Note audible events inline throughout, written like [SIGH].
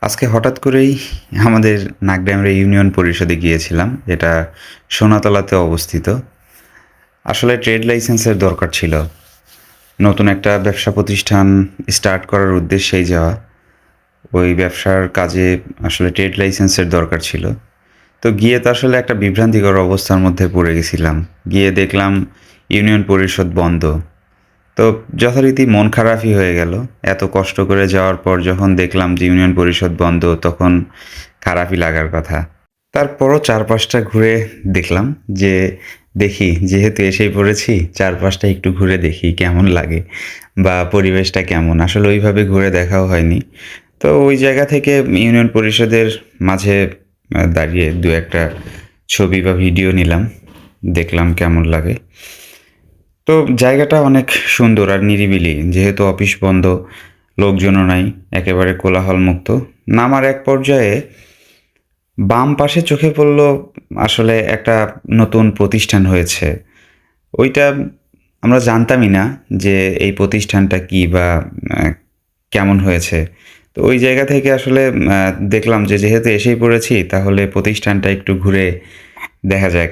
আজকে হঠাৎ করেই আমাদের নাগড্যামরা ইউনিয়ন পরিষদে গিয়েছিলাম এটা সোনাতলাতে অবস্থিত। আসলে ট্রেড লাইসেন্সের দরকার ছিল। নতুন একটা ব্যবসা প্রতিষ্ঠান স্টার্ট করার উদ্দেশ্যেই যাওয়া। ওই ব্যবসার কাজে আসলে ট্রেড লাইসেন্সের দরকার ছিল। তো গিয়ে তো আসলে একটা বিভ্রান্তিকর অবস্থার মধ্যে পড়ে গেছিলাম। গিয়ে দেখলাম ইউনিয়ন পরিষদ বন্ধ। তো যথারীতি মন খারাপই হয়ে গেল। এত কষ্ট করে যাওয়ার পর যখন দেখলাম যে ইউনিয়ন পরিষদ বন্ধ, তখন খারাপই লাগার কথা। তারপরও চারপাশটা ঘুরে দেখলাম যে, দেখি, যেহেতু এসেই পড়েছি, চারপাশটা একটু ঘুরে দেখি কেমন লাগে বা পরিবেশটা কেমন। আসলে ওইভাবে ঘুরে দেখাও হয়নি। তো ওই জায়গা থেকে ইউনিয়ন পরিষদের মাঝে দাঁড়িয়ে দু একটা ছবি বা ভিডিও নিলাম, দেখলাম কেমন লাগে। তো জায়গাটা অনেক সুন্দর আর নিরিবিলি, যেহেতু অফিস বন্ধ, লোকজনও নাই, একেবারে কোলাহল মুক্ত নামার এক পর্যায়ে বাম পাশে চোখে পড়ল আসলে একটা নতুন প্রতিষ্ঠান হয়েছে। ওইটা আমরা জানতামই না যে এই প্রতিষ্ঠানটা কি বা কেমন হয়েছে। তো ওই জায়গা থেকে আসলে দেখলাম যে যেহেতু এসেই পড়েছি, তাহলে প্রতিষ্ঠানটা একটু ঘুরে দেখা যাক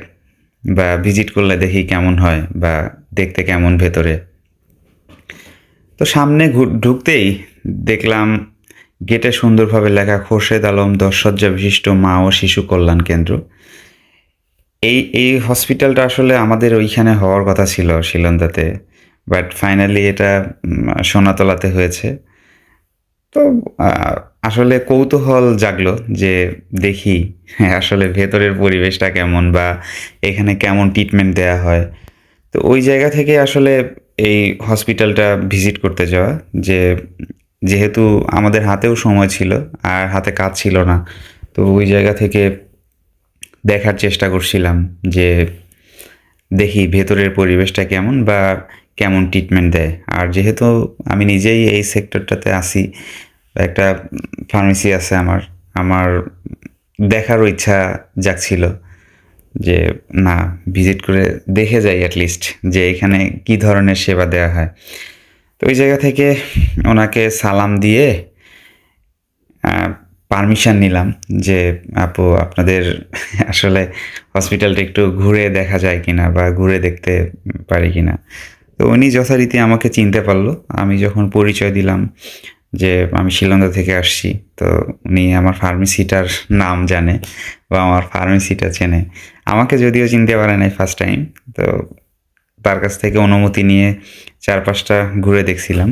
বা ভিজিট করলে দেখি কেমন হয় বা দেখতে কেমন ভেতরে? তো সামনে ঢুকতেই দেখলাম গেটে সুন্দরভাবে লেখা খোরশেদ আলম দশসজ্জা বিশিষ্ট মা ও শিশু কল্যাণ কেন্দ্র। এই এই হসপিটালটা আসলে আমাদের ওইখানে হওয়ার কথা ছিল শিলন্দাতে, বাট ফাইনালি এটা সোনাতলাতে হয়েছে। তো আসলে কৌতূহল জাগলো যে দেখি আসলে ভেতরের পরিবেশটা কেমন বা এখানে কেমন ট্রিটমেন্ট দেওয়া হয়। তো ওই জায়গা থেকে আসলে এই হসপিটালটা ভিজিট করতে যাওয়া, যে যেহেতু আমাদের হাতেও সময় ছিল আর হাতে কাজ ছিল না, তো ওই জায়গা থেকে দেখার চেষ্টা করছিলাম যে দেখি ভেতরের পরিবেশটা কেমন বা কেমন ট্রিটমেন্ট দেয়। আর যেহেতু আমি নিজেই এই সেক্টরটাতে আসি একটা ফার্মেসি আছে আমার আমার দেখারও ইচ্ছা জাগছিল। যে, না ভিজিট করে দেখে যাই অ্যাটলিস্ট যে এখানে কি ধরনের সেবা দেওয়া হয়। তো ওই জায়গা থেকে ওনাকে সালাম দিয়ে পারমিশন নিলাম যে, আপু, আপনাদের আসলে হসপিটালটা একটু ঘুরে দেখা যায় কিনা বা ঘুরে দেখতে পারি কিনা? তো উনি যথারীতি আমাকে চিনতে পারল। আমি যখন পরিচয় দিলাম যে, আমি শিলংদা থেকে আসছি। তো উনি আমার ফার্মেসিটার নাম জানে বা আমার ফার্মেসিটা চেনে। আমাকে যদিও চিনতে পারে নাই ফার্স্ট টাইম তো তার কাছ থেকে অনুমতি নিয়ে চারপাশটা ঘুরে দেখছিলাম।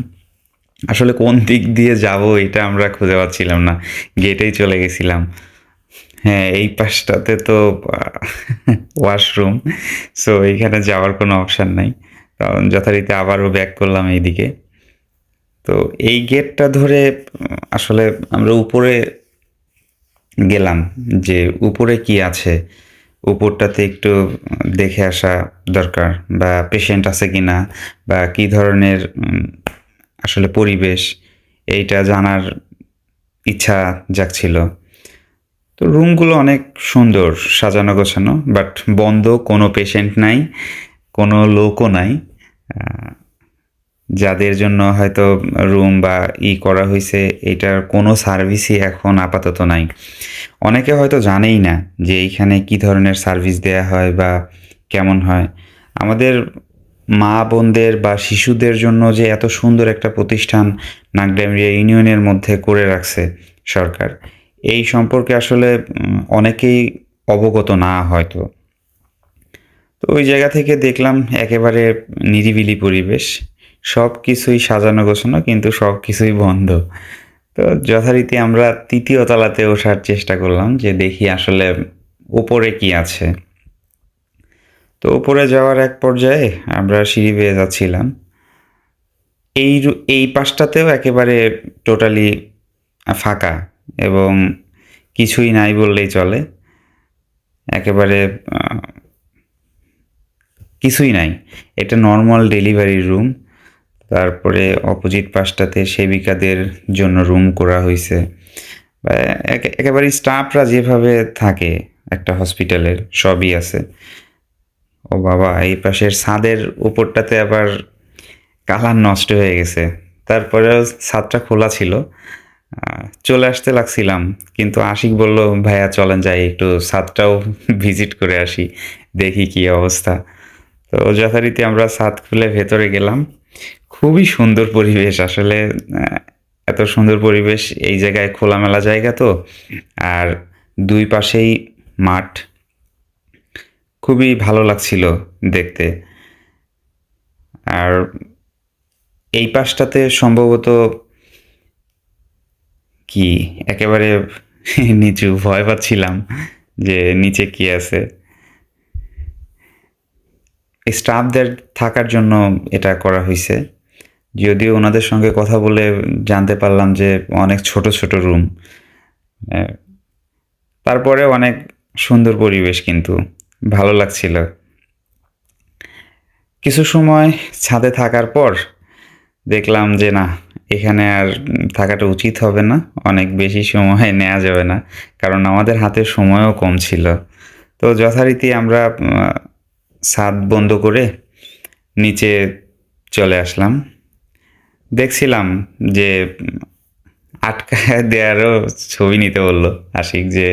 আসলে কোন দিক দিয়ে যাব এটা আমরা খুঁজে পাচ্ছিলাম না গেটেই চলে গেছিলাম। হ্যাঁ এই পাশটাতে তো ওয়াশরুম সো এইখানে যাওয়ার কোনো অপশান নাই। কারণ যথারীতি আবারও ব্যাক করলাম এইদিকে। তো এই গেটটা ধরে, আসলে আমরা উপরে গেলাম, যে উপরে কি আছে উপরটাতে একটু দেখে আসা দরকার বা পেশেন্ট আছে কি না বা কি ধরনের আসলে পরিবেশ এইটা জানার ইচ্ছা জাগছিল। তো রুমগুলো অনেক সুন্দর সাজানো গোছানো বাট বন্ধ, কোনো পেশেন্ট নাই, কোনো লোকও নাই। যাদের জন্য হয়তো রুম বা ই করা হয়েছে এটার কোনো সার্ভিসই এখন আপাতত নাই। অনেকে হয়তো জানেই না যে এইখানে কি ধরনের সার্ভিস দেয়া হয় বা কেমন হয়। আমাদের মা বোনদের বা শিশুদের জন্য যে এত সুন্দর একটা প্রতিষ্ঠান নাগডামরিয়া ইউনিয়নের মধ্যে করে রাখছে সরকার, এই সম্পর্কে আসলে অনেকেই অবগত না হয়তো। তো ওই জায়গা থেকে দেখলাম একেবারে নিরিবিলি পরিবেশ। সব কিছুই সাজানো গোছানো, কিন্তু সব কিছুই বন্ধ। তো যথারীতি আমরা তৃতীয় তলাতে ওঠার চেষ্টা করলাম যে দেখি আসলে উপরে কি আছে। তো উপরে যাওয়ার এক পর্যায়ে আমরা সিঁড়ি বেয়ে যাচ্ছিলাম। এই এই পাশটাতেও একেবারে টোটালি ফাঁকা এবং কিছুই নাই বললেই চলে। একেবারে কিছুই নাই। এটা নর্মাল ডেলিভারি রুম তারপরে অপোজিট পাশটাতে সেবিকাদের জন্য রুম করা হয়েছে একেবারে স্টাফরা যেভাবে থাকে, একটা হসপিটালের সবই আছে। ও বাবা, এই পাশের ছাদের উপরটাতে আবার কালার নষ্ট হয়ে গেছে। তারপরেও ছাদটা খোলা ছিল। চলে আসতে লাগছিলাম, কিন্তু আশিক বলল, ভাইয়া, চলেন যাই, একটু ছাদটাও [LAUGHS] ভিজিট করে আসি, দেখি কি অবস্থা। তো যথারীতি আমরা ছাদ খুলে ভেতরে গেলাম। খুবই সুন্দর পরিবেশ আসলে এত সুন্দর পরিবেশ এই জায়গায় খোলামেলা জায়গা তো, আর দুই পাশেই মাঠ। খুবই ভালো লাগছিল দেখতে। আর এই পাশটাতে সম্ভবত কি? একেবারে [LAUGHS] নিচু, ভয় পাচ্ছিলাম যে নিচে কি আছে। স্টাফদের থাকার জন্য এটা করা হয়েছে যদিও ওনাদের সঙ্গে কথা বলে জানতে পারলাম যে অনেক ছোট ছোট রুম। তারপরে অনেক সুন্দর পরিবেশ কিন্তু, ভালো লাগছিল। কিছু সময় ছাদে থাকার পর দেখলাম যে না, এখানে আর থাকাটা উচিত হবে না, অনেক বেশি সময় নেওয়া যাবে না, কারণ আমাদের হাতে সময়ও কম ছিল। তো যথারীতি আমরা ছাদ বন্ধ করে নিচে চলে আসলাম। দেখছিলাম যে উম, আটকা দেওয়ারও ছবি নিতে বলল আশিক যে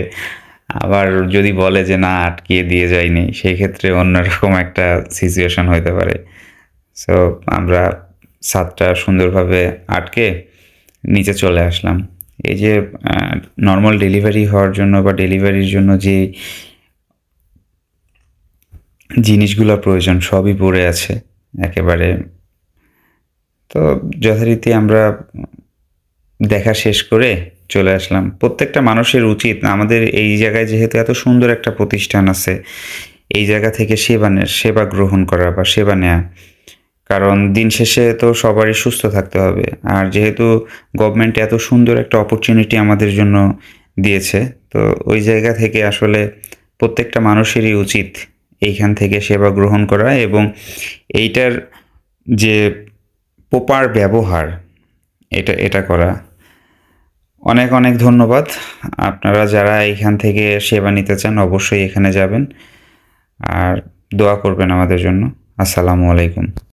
আবার যদি বলে যে না আটকিয়ে দিয়ে যায়নি সেই ক্ষেত্রে অন্যরকম একটা সিচুয়েশন হতে পারে। সো আমরা ছাদটা সুন্দরভাবে আটকে নিচে চলে আসলাম। এই যে নর্মাল ডেলিভারি হওয়ার জন্য বা ডেলিভারির জন্য যে জিনিসগুলো প্রয়োজন সবই পড়ে আছে একেবারে। তো যথারীতি আমরা দেখা শেষ করে চলে আসলাম। প্রত্যেকটা মানুষের উচিত, আমাদের এই জায়গায় যেহেতু এত সুন্দর একটা প্রতিষ্ঠান আছে, এই জায়গা থেকে সেবা সেবা গ্রহণ করা বা সেবা নেওয়া কারণ দিন শেষে তো সবারই সুস্থ থাকতে হবে। আর যেহেতু গভর্নমেন্ট এত সুন্দর একটা অপরচুনিটি আমাদের জন্য দিয়েছে, তো ওই জায়গা থেকে আসলে প্রত্যেকটা মানুষেরই উচিত এইখান থেকে সেবা গ্রহণ করা এবং এইটার যে পোপার ব্যবহার, এটা এটা করা। অনেক অনেক ধন্যবাদ। আপনারা যারা এইখান থেকে সেবা নিতে চান অবশ্যই এখানে যাবেন। আর দোয়া করবেন আমাদের জন্য। আসসালামু আলাইকুম।